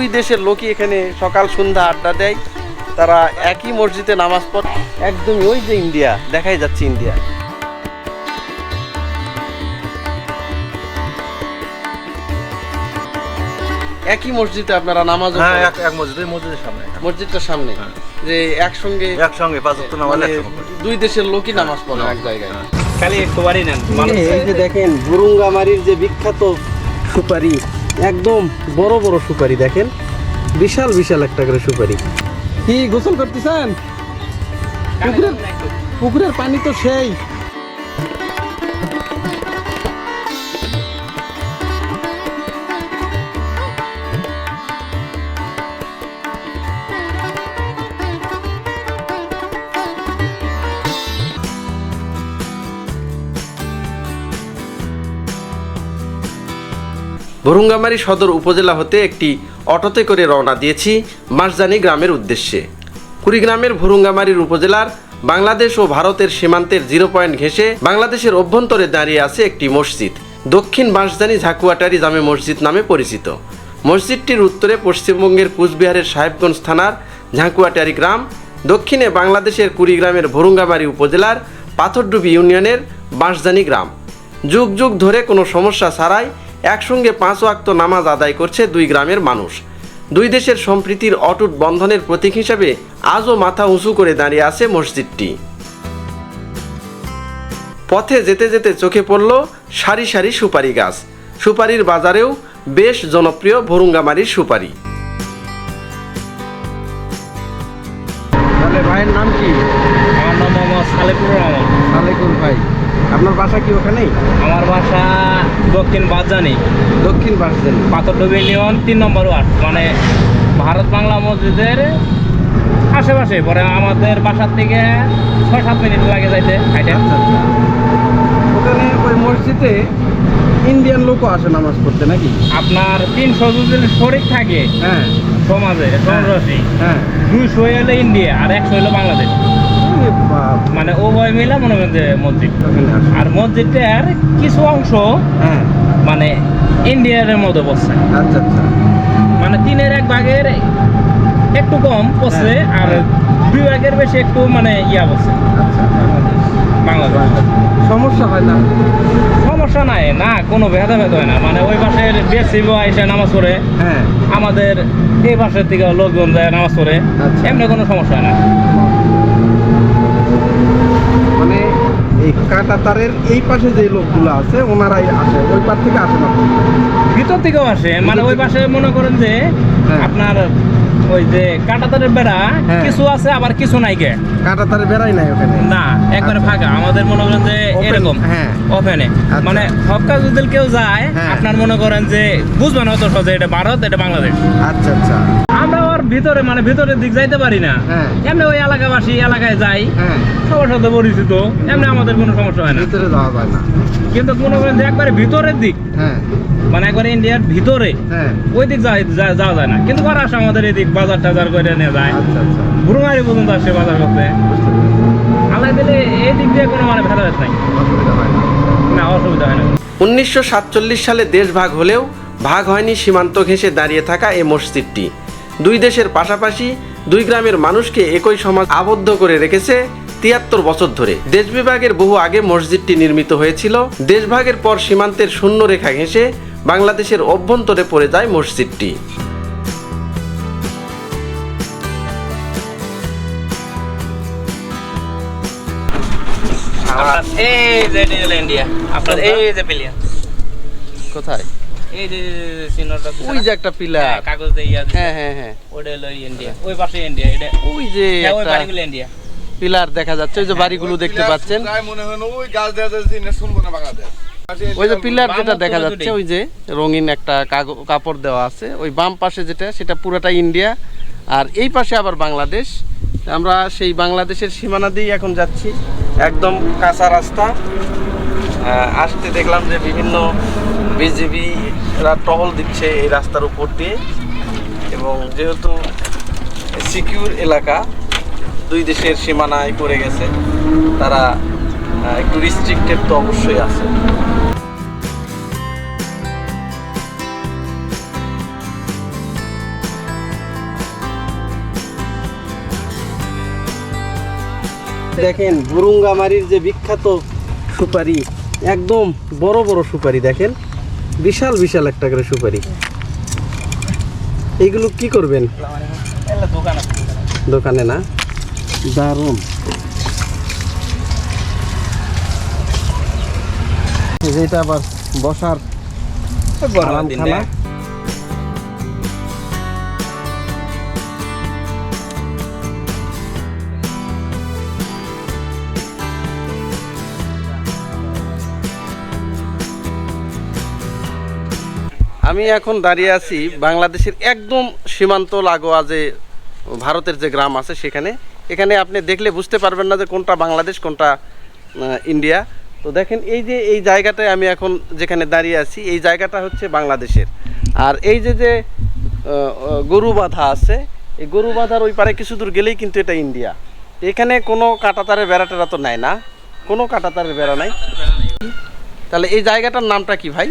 দুই দেশের লোকই এখানে সকাল সন্ধ্যা আড্ডা দেয়। তারা একই মসজিদে নামাজ পড়ে। একদমই ওই যে ইন্ডিয়া দেখাই যাচ্ছে ইন্ডিয়া। একই মসজিদে আপনারা নামাজ হ্যাঁ এক এক মসজিদ মসজিদের সামনে। মসজিদটার সামনে। হ্যাঁ। যে একসঙ্গে একসঙ্গে পাঁচ ওয়াক্ত নামাজ মানে। দুই দেশের লোকই নামাজ পড়ে এক জায়গায়। খালি একটু বাড়ি নেন এই যে দেখেন বুরুঙ্গামারির যে বিখ্যাত সুপারি একদম বড় বড় সুপারি দেখেন। বিশাল বিশাল একটা করে সুপারি। কি গোসল করতেছেন? পুকুরের পুকুরের পানি তো সেই। বরুঙ্গামারি সদর উপজেলা হতে একটি অটোতে করে রওনা দিয়েছি মাসজানি গ্রামের উদ্দেশ্যে। কুড়িগ্রামের ভুরুঙ্গামারির উপজেলার বাংলাদেশ ও ভারতের সীমান্তের জিরো পয়েন্ট ঘেঁষে বাংলাদেশের অভ্যন্তরে দাঁড়িয়ে আছে একটি মসজিদ। দক্ষিণ বাঁশজানি ঝাকুয়াটারি জামে মসজিদ নামে পরিচিত। মসজিদটির উত্তরে পশ্চিমবঙ্গের কুচবিহারের সাহেবগঞ্জ থানার ঝাঁকুয়াটারি গ্রাম, দক্ষিণে বাংলাদেশের কুড়িগ্রামের ভুরুঙ্গামারি উপজেলার পাথরডুবি ইউনিয়নের বাঁশজানি গ্রাম। যুগ যুগ ধরে কোনো সমস্যা ছাড়াই একসঙ্গে পাঁচ ওয়াক্ত নামাজ আদায় করছে দুই গ্রামের মানুষ। দুই দেশের সম্প্রীতির অটুট বন্ধনের প্রতীক হিসাবে আজও মাথা উঁচু করে দাঁড়িয়ে আছে মসজিদটি। পথে যেতে যেতে চোখে পড়ল সারি সারি সুপারি গাছ। সুপারির বাজারেও বেশ জনপ্রিয় ভরুঙ্গামারির সুপারি। ভাইয়ের নাম কি? আমার নাম মোহাম্মদ সালেকুর রহমান। সালেকুল ভাই। আপনার বাসা কি ওখানেই? আমার বাসা দক্ষিণ বাজানি দক্ষিণ বাসদেন পাথরডুবি ইউনিয়ন তিন নম্বর ওয়ার্ড। মানে ভারত বাংলা মসজিদের আশেপাশে পরে আমাদের বাসার থেকে ছয় সাত মিনিট লাগে যাইতে হাইটে। আচ্ছা আচ্ছা। ওখানে ওই মসজিদে ইন্ডিয়ান লোকও আসে নামাজ পড়তে নাকি? আপনার তিনশো যদি শরিক থাকে হ্যাঁ। সমাজে সমাজবাসী হ্যাঁ। দুইশো হলো ইন্ডিয়া আর একশো হলো বাংলাদেশ। মানে উভয় মিলা মনে করেন যে মসজিদ। আর মসজিদটার কিছু অংশ হ্যাঁ। মানে ইন্ডিয়ার মধ্যে বসছে আচ্ছা আচ্ছা। মানে তিনের এক ভাগের একটু কম পড়ছে হ্যাঁ, আর হ্যাঁ। দুই ভাগের বেশি একটু মানে ইয়া বসছে আচ্ছা বাংলাদেশ। সমস্যা হয় না সমস্যা নাই না কোনো ভেদা ভেদ হয় না। মানে ওই পাশের বেশি এসে নামাজ পড়ে। হ্যাঁ। আমাদের এই পাশের থেকে লোকজন যায় নামাজ পড়ে। আচ্ছা। এমনি কোনো সমস্যা হয় না। এই কাটা তারের এই পাশে যে লোকগুলো আছে ওনারাই আসে ওই পার থেকে আসে না ভিতর থেকেও আসে মানে ওই পাশে মনে করেন যে হ্যাঁ। আপনার ওই যে কাটাতারের বেড়া হ্যাঁ। কিছু আছে আবার কিছু নাই গে কাটা তারে বেড়াই নাই ওখানে না একবারে ফাঁকা আমাদের মনে করেন যে এরকম হ্যাঁ। ওপেনে আচ্ছা। মানে হকা যদি কেউ যায় হ্যাঁ। আপনার মনে করেন যে বুঝবেন অত সহজে এটা ভারত এটা বাংলাদেশ আচ্ছা আচ্ছা ভিতরে মানে ভিতরের দিক যাইতে পারি না। হ্যাঁ। এমনি ওই এলাকাবাসী এলাকায় যাই হ্যাঁ। সবার সাথে পরিচিত এমনি আমাদের কোনো সমস্যা হয় না। ভিতরে যাওয়া যায় না। কিন্তু মনে করেন যে একবারে ভিতরের দিক হ্যাঁ। মানে একবারে ইন্ডিয়ার ভিতরে হ্যাঁ। ওই দিক যাওয়া যায় না। কিন্তু ওরা আসে আমাদের এদিক বাজার টাজার করে নিয়ে যায়। আচ্ছা আচ্ছা। বুড়ুমারি পর্যন্ত আসে বাজার করতে। আল্লাহ দিলে এই দিক দিয়ে কোনো মানে ভেদাভেদ নাই। না। না অসুবিধা হয় না। উনিশশো সাতচল্লিশ সালে দেশ ভাগ হলেও ভাগ হয়নি সীমান্ত ঘেঁষে দাঁড়িয়ে থাকা এই মসজিদটি। দুই দেশের পাশাপাশি দুই গ্রামের মানুষকে একই সমাজ আবদ্ধ করে রেখেছে তিয়াত্তর বছর ধরে। দেশ বিভাগের বহু আগে মসজিদটি নির্মিত হয়েছিল। দেশভাগের পর সীমান্তের শূন্য রেখা ঘেঁষে বাংলাদেশের অভ্যন্তরে পড়ে যায় মসজিদটি। আপনার এই যে ইন্ডিয়া আপনার এই যে কোথায়? এই যে ওই যে একটা পিলার। কাগজ দিয়ে ইয়া হ্যাঁ হ্যাঁ হ্যাঁ। ওটা হলো ইন্ডিয়া ওই পাশে ইন্ডিয়া এটা। ওই যে হ্যাঁ, ওই বাড়িগুলো ইন্ডিয়া পিলার দেখা যাচ্ছে ওই যে বাড়িগুলো দেখতে পাচ্ছেন। মনে হয় ওই গাছ দেওয়া যাচ্ছে না শুনব না বাংলাদেশ ওই যে পিলার যেটা দেখা যাচ্ছে ওই যে রঙিন একটা কাপড় দেওয়া আছে ওই বাম পাশে যেটা সেটা পুরোটাই ইন্ডিয়া আর এই পাশে আবার বাংলাদেশ। আমরা সেই বাংলাদেশের সীমানা দিয়েই এখন যাচ্ছি একদম কাঁচা রাস্তা। আসতে দেখলাম যে বিভিন্ন বিজিবি এরা টহল দিচ্ছে এই রাস্তার উপর দিয়ে। এবং যেহেতু সিকিউর এলাকা, দুই দেশের সীমানায় পড়ে গেছে, তারা একটু রিস্ট্রিক্টেড তো অবশ্যই আছে। দেখেন, বুরুঙ্গামারির যে বিখ্যাত সুপারি, একদম বড় বড় সুপারি, দেখেন। বিশাল বিশাল একটা করে সুপারি। এইগুলো কি করবেন? দোকানে না? দারুণ। যেটা আবার বসার আরামখানা আমি এখন দাঁড়িয়ে আছি বাংলাদেশের একদম সীমান্ত লাগোয়া যে ভারতের যে গ্রাম আছে সেখানে। এখানে আপনি দেখলে বুঝতে পারবেন না যে কোনটা বাংলাদেশ, কোনটা ইন্ডিয়া। তো দেখেন, এই যে, এই জায়গাটায় আমি এখন যেখানে দাঁড়িয়ে আছি, এই জায়গাটা হচ্ছে বাংলাদেশের। আর এই যে যে গরু বাঁধা আছে, এই গরু বাঁধার ওই পারে কিছু দূর গেলেই কিন্তু এটা ইন্ডিয়া। এখানে কোনো কাঁটাতারের বেড়া টেরা তো নাই না। কোনো কাঁটাতারের বেড়া নাই। তাহলে এই জায়গাটার নামটা কি ভাই?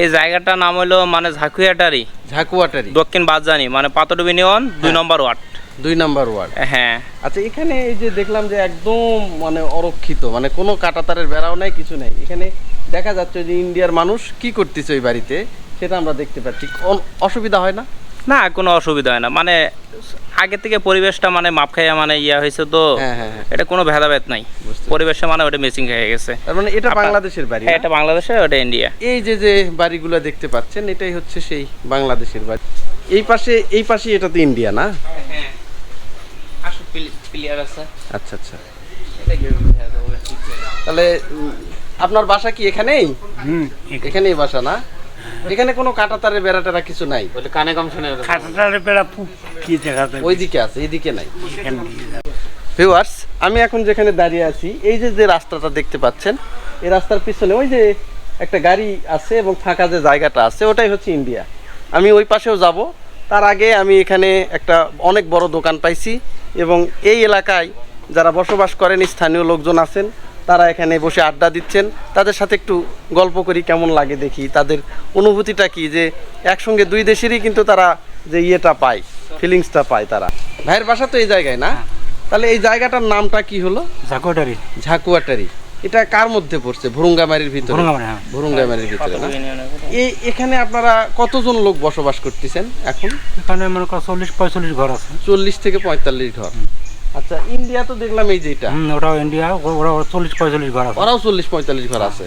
এই জায়গাটার নাম হলো মানে ঝাঁকুয়াটারি। ঝাঁকুয়াটারি। দক্ষিণ বাজানি মানে পাতডুবি নিয়ন দুই নম্বর ওয়ার্ড। দুই নম্বর ওয়ার্ড। হ্যাঁ। আচ্ছা এখানে এই যে দেখলাম যে একদম মানে অরক্ষিত মানে কোনো কাটাতারের বেড়াও নাই কিছু নাই। এখানে দেখা যাচ্ছে যে ইন্ডিয়ার মানুষ কি করতেছে ওই বাড়িতে সেটা আমরা দেখতে পাচ্ছি। অসুবিধা হয় না? না কোনো অসুবিধা হয় না। মানে আগে থেকে পরিবেশটা মানে মাপ খাইয়া মানে ইয়া হয়েছে তো হ্যাঁ হ্যাঁ হ্যাঁ। এটা কোনো ভেদাভেদ নাই। পরিবেশে মানে ওটা মেসিং হয়ে গেছে। তার মানে এটা বাংলাদেশের বাড়ি হ্যাঁ এটা বাংলাদেশে ওটা ইন্ডিয়া এই যে যে বাড়িগুলো দেখতে পাচ্ছেন এটাই হচ্ছে সেই বাংলাদেশের বাড়ি। এই পাশে এই পাশে এটা তো ইন্ডিয়া না? হ্যাঁ আসো প্লেয়ার আছে। আচ্ছা আচ্ছা। তাহলে আপনার বাসা কি এখানেই? এখানেই বাসা না? এখানে কোনো কাটাতারের বেড়া টেরা কিছু নাই। কানে কম শুনে খাটাটারে বেড়া পু- কি দেখাতে ওইদিকে আছে এইদিকে নাই। ভিউয়ার্স আমি এখন যেখানে দাঁড়িয়ে আছি এই যে যে রাস্তাটা দেখতে পাচ্ছেন এই রাস্তার পিছনে ওই যে একটা গাড়ি আছে এবং ফাঁকা যে জায়গাটা আছে ওটাই হচ্ছে ইন্ডিয়া। আমি ওই পাশেও যাব। তার আগে আমি এখানে একটা অনেক বড় দোকান পাইছি এবং এই এলাকায় যারা বসবাস করেন স্থানীয় লোকজন আছেন তারা এখানে বসে আড্ডা দিচ্ছেন। তাদের সাথে একটু গল্প করি কেমন লাগে দেখি। তাদের অনুভূতিটা কি? যে একসঙ্গে দুই দেশেরই কিন্তু তারা যে ইয়েটা পায় ফিলিংসটা পায় তারা। ভাইয়ের বাসা তো এই জায়গায় না? তাহলে এই জায়গাটার নামটা কি হলো? ঝাকুয়াটারি। ঝাকুয়াটারি। এটা কার মধ্যে পড়ছে? ভুরুঙ্গামারির ভিতরে? হ্যাঁ। ভুরুঙ্গামারির ভিতরে না? এই এখানে আপনারা কতজন লোক বসবাস করতেছেন এখন? এখানে মনে করো চল্লিশ পঁয়তাল্লিশ ঘর আছে। চল্লিশ থেকে পঁয়তাল্লিশ ঘর। আচ্ছা ইন্ডিয়া তো দেখলাম এই যেটা হুম, ওটাও ইন্ডিয়া ওরা চল্লিশ পঁয়তাল্লিশ ঘর আছে ওরাও চল্লিশ পঁয়তাল্লিশ ঘর আছে।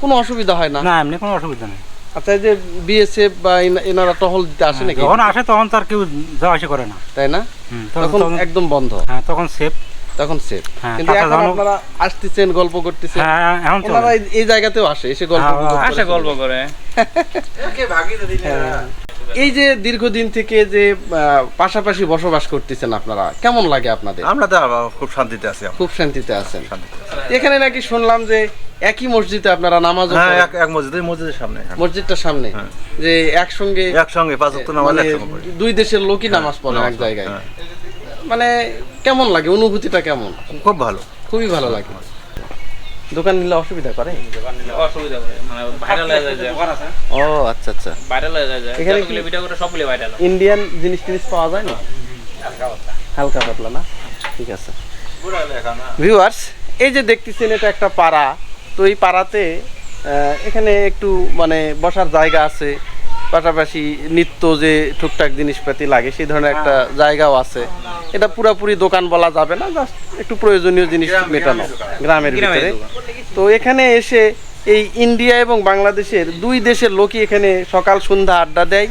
কোনো অসুবিধা হয় না। না এমনি কোনো অসুবিধা নেই। আচ্ছা এই যে বিএসএফ বা এনারা টহল দিতে আসে নাকি? যখন আসে তখন তার কেউ যাওয়া আসা করে না। তাই না? তখন- একদম বন্ধ। হ্যাঁ তখন সেফ তখন সেফ হ্যাঁ, কিন্তু এখন আপনারা আসতেছেন গল্প করতেছেন। হ্যাঁ এখন চলে। ওনারা এই- জায়গাতেও আসে এসে গল্প হ্যাঁ, করে আসে গল্প। করে। হ্যাঁ। এই যে দীর্ঘদিন থেকে যে পাশাপাশি বসবাস করতেছেন আপনারা কেমন লাগে আপনাদের? আমরা তো খুব শান্তিতে আছি খুব শান্তিতে আছেন। এখানে নাকি শুনলাম যে একই মসজিদে আপনারা নামাজ হ্যাঁ এক এক মসজিদে মসজিদের সামনে হ্যাঁ। মসজিদটার সামনে। হ্যাঁ। যে একসঙ্গে একসঙ্গে পাঁচ ওয়াক্ত নামাজ মানে একসঙ্গে দুই দেশের লোকই নামাজ পড়ে এক জায়গায়। হ্যাঁ। মানে কেমন লাগে অনুভূতিটা কেমন? খুব ভালো। খুবই ভালো লাগে। দোকান নিলে অসুবিধা করে? অসুবিধা করে মানে ভাইরাল হয়ে যায়। ও আচ্ছা আচ্ছা। ভাইরাল হয়ে যায় এখানে যতগুলো ভিডিও করে সবগুলো ভাইরাল ইন্ডিয়ান জিনিস টিনিস পাওয়া যায় না? হালকা পাতলা। না? ঠিক আছে। ভিউয়ার্স এই যে দেখতেছেন এটা একটা পাড়া। তো এই পাড়াতে আহ, এখানে একটু মানে বসার জায়গা আছে। পাশাপাশি নিত্য যে টুকটাক জিনিসপাতি লাগে সেই ধরনের একটা জায়গাও আছে। এটা পুরাপুরি দোকান বলা যাবে না জাস্ট একটু প্রয়োজনীয় জিনিস মেটানো গ্রামের ভিতরে। তো এখানে এসে এই ইন্ডিয়া এবং বাংলাদেশের দুই দেশের লোকই এখানে সকাল সন্ধ্যা আড্ডা দেয়।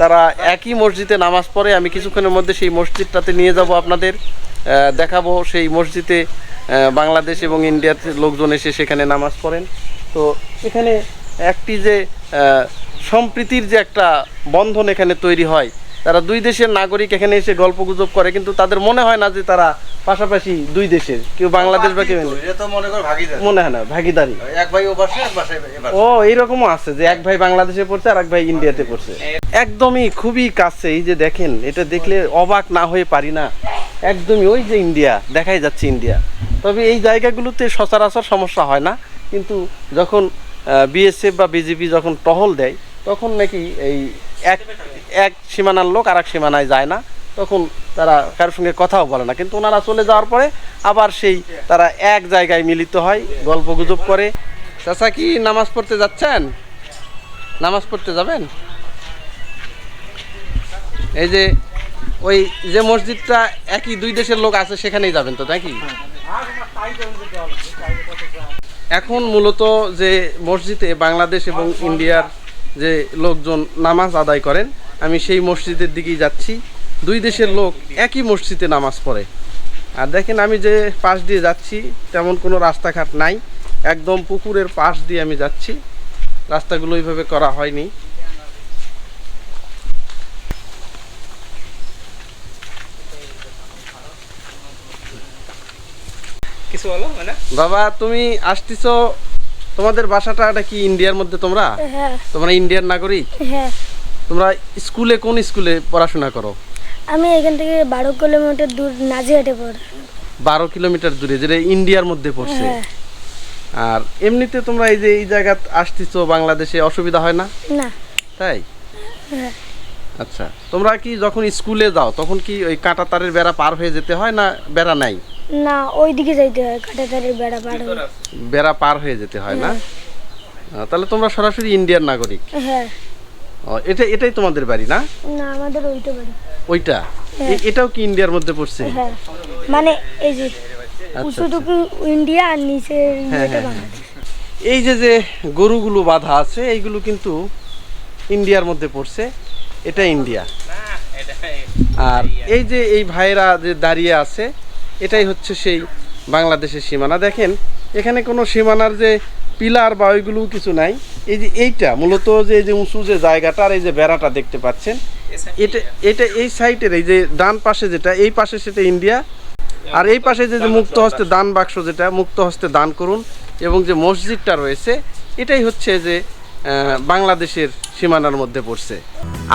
তারা একই মসজিদে নামাজ পড়ে। আমি কিছুক্ষণের মধ্যে সেই মসজিদটাতে নিয়ে যাব আপনাদের। দেখাবো সেই মসজিদে বাংলাদেশ এবং ইন্ডিয়ার লোকজন এসে সেখানে নামাজ পড়েন। তো এখানে একটি যে সম্প্রীতির যে একটা বন্ধন এখানে তৈরি হয় তারা দুই দেশের নাগরিক এখানে এসে গল্প গুজব করে কিন্তু তাদের মনে হয় না যে তারা পাশাপাশি দুই দেশের কেউ বাংলাদেশ বা কেউ মনে হয় না ভাগিদারি। এক ভাই ও এইরকমও আছে যে এক ভাই বাংলাদেশে পড়ছে আর এক ভাই ইন্ডিয়াতে পড়ছে। একদমই খুবই কাছে এই যে দেখেন এটা দেখলে অবাক না হয়ে পারি না। একদমই ওই যে ইন্ডিয়া দেখাই যাচ্ছে ইন্ডিয়া। তবে এই জায়গাগুলোতে সচরাচর সমস্যা হয় না কিন্তু যখন বিএসএফ বা বিজেপি যখন টহল দেয় তখন নাকি এই এক এক সীমানার লোক আর এক সীমানায় যায় না। তখন তারা কারোর সঙ্গে কথাও বলে না। কিন্তু ওনারা চলে যাওয়ার পরে আবার সেই তারা এক জায়গায় মিলিত হয় গল্প গুজব করে। চাচা কি নামাজ পড়তে যাচ্ছেন? নামাজ পড়তে যাবেন? এই যে ওই যে মসজিদটা একই দুই দেশের লোক আছে, সেখানেই যাবেন তো, নাকি? এখন মূলত যে মসজিদে বাংলাদেশ এবং ইন্ডিয়ার যে লোকজন নামাজ আদায় করেন আমি সেই মসজিদের দিকেই যাচ্ছি। দুই দেশের লোক একই মসজিদে নামাজ পড়ে। আর দেখেন আমি যে পাশ দিয়ে যাচ্ছি তেমন কোনো রাস্তাঘাট নাই। একদম পুকুরের পাশ দিয়ে আমি যাচ্ছি। রাস্তাগুলো ওইভাবে করা হয়নি। মানে? বাবা তুমি আসতেছো তোমাদের বাসাটা এটা কি ইন্ডিয়ার মধ্যে তোমরা? হ্যাঁ। তোমরা ইন্ডিয়ার নাগরিক? হ্যাঁ। তোমরা স্কুলে কোন স্কুলে পড়াশোনা করো? আমি এখান থেকে বারো কিলোমিটার দূর নাজিহাটে পড়ি বারো কিলোমিটার দূরে যেটা ইন্ডিয়ার মধ্যে পড়ছে। হ্যাঁ। আর এমনিতে তোমরা এই যে এই জায়গা আসতেছো বাংলাদেশে অসুবিধা হয় না? না। তাই? হ্যাঁ। আচ্ছা তোমরা কি যখন স্কুলে যাও তখন কি ওই কাঁটা তারের বেড়া পার হয়ে যেতে হয় না বেড়া নাই? না ওই দিকে যাইতে হয় কাটাতারের বেড়া পার হয়ে। বেড়া পার হয়ে যেতে হয় না? তাহলে তোমরা সরাসরি ইন্ডিয়ান নাগরিক। হ্যাঁ। ও, এটা এটাই তোমাদের বাড়ি না? না আমাদের ওইটা বাড়ি। ওইটা? এটাও কি ইন্ডিয়ার মধ্যে পড়ছে? হ্যাঁ। মানে এই যে আচ্ছা, উঁচুটুকু ইন্ডিয়া আর নিচে হ্যাঁ, হ্যাঁ, এই যে যে গরুগুলো বাঁধা আছে এইগুলো কিন্তু ইন্ডিয়ার মধ্যে পড়ছে। এটা ইন্ডিয়া। আর এই যে এই ভাইরা যে দাঁড়িয়ে আছে এটাই হচ্ছে সেই বাংলাদেশের সীমানা। দেখেন, এখানে কোনো সীমানার যে পিলার বা ওইগুলো কিছু নাই। এই যে এইটা, মূলত যে, এই যে উঁচু যে জায়গাটা আর এই যে বেড়াটা দেখতে পাচ্ছেন, এটা এটা এই সাইডের এই যে ডান পাশে যেটা, এই পাশে সেটা ইন্ডিয়া, আর এই পাশে যে যে মুক্ত হস্তে দান বাক্স যেটা, মুক্ত হস্তে দান করুন এবং যে মসজিদটা রয়েছে, এটাই হচ্ছে যে বাংলাদেশের সীমানার মধ্যে পড়ছে।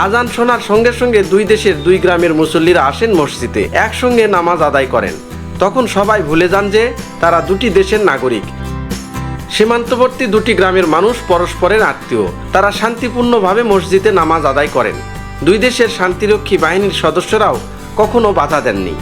আজান শোনার সঙ্গে সঙ্গে দুই দেশের দুই গ্রামের মুসল্লিরা আসেন মসজিদে, একসঙ্গে নামাজ আদায় করেন। তখন সবাই ভুলে যান যে তারা দুটি দেশের নাগরিক। সীমান্তবর্তী দুটি গ্রামের মানুষ পরস্পরের আত্মীয়। তারা শান্তিপূর্ণভাবে মসজিদে নামাজ আদায় করেন। দুই দেশের শান্তিরক্ষী বাহিনীর সদস্যরাও কখনো বাধা দেননি।